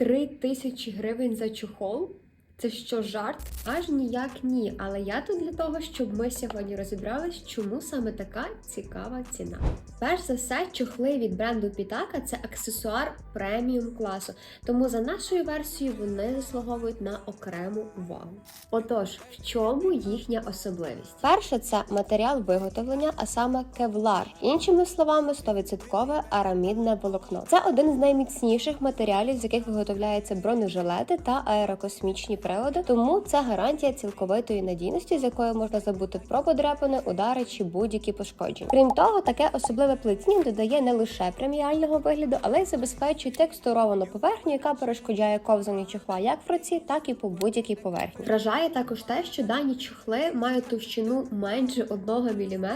3 тисячі гривень за чохол? Це що, жарт? Аж ніяк ні. Але я тут для того, щоб ми сьогодні розібрались, чому саме така цікава ціна. Перш за все, чохли від бренду Pitaka – це аксесуар преміум класу, тому за нашою версією вони заслуговують на окрему увагу. Отож, в чому їхня особливість? Перше, це матеріал виготовлення, а саме кевлар. Іншими словами, 100% арамідне волокно. Це один з найміцніших матеріалів, з яких виготовляються бронежилети та аерокосмічні прилади, тому це гарантія цілковитої надійності, з якою можна забути про подряпини, удари чи будь-які пошкодження. Крім того, таке особливе плетіння додає не лише преміального вигляду, але й забезпечує текстуровану поверхню, яка перешкоджає ковзанню чохла як в руці, так і по будь-якій поверхні. Вражає також те, що дані чохли мають товщину менше 1 мм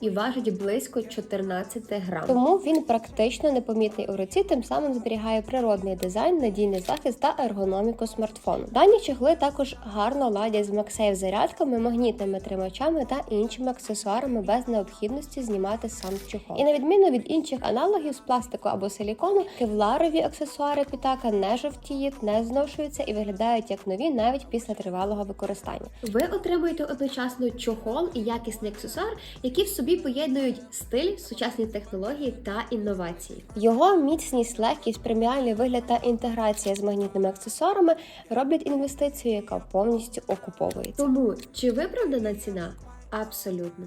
і важать близько 14 грам. Тому він практично непомітний у руці, тим самим зберігає природний дизайн, надійний захист та ергономіку смартфону. Дані чохли також гарно ладять з MagSafe зарядками, магнітними тримачами та іншими аксесуарами без необхідності знімати сам чохол. І на відміну від інших аналогів з пластику або силікону, кевларові аксесуари Pitaka не жовтіють, не зношуються і виглядають як нові навіть після тривалого використання. Ви отримуєте одночасно чохол і якісний аксесуар, які в собі поєднують стиль, сучасні технології та інновації. Його міцність, легкість, преміальний вигляд та інтеграція з магнітними аксесуарами роблять інвестицію, яка повністю окуповується. Тому чи виправдана ціна? Абсолютно.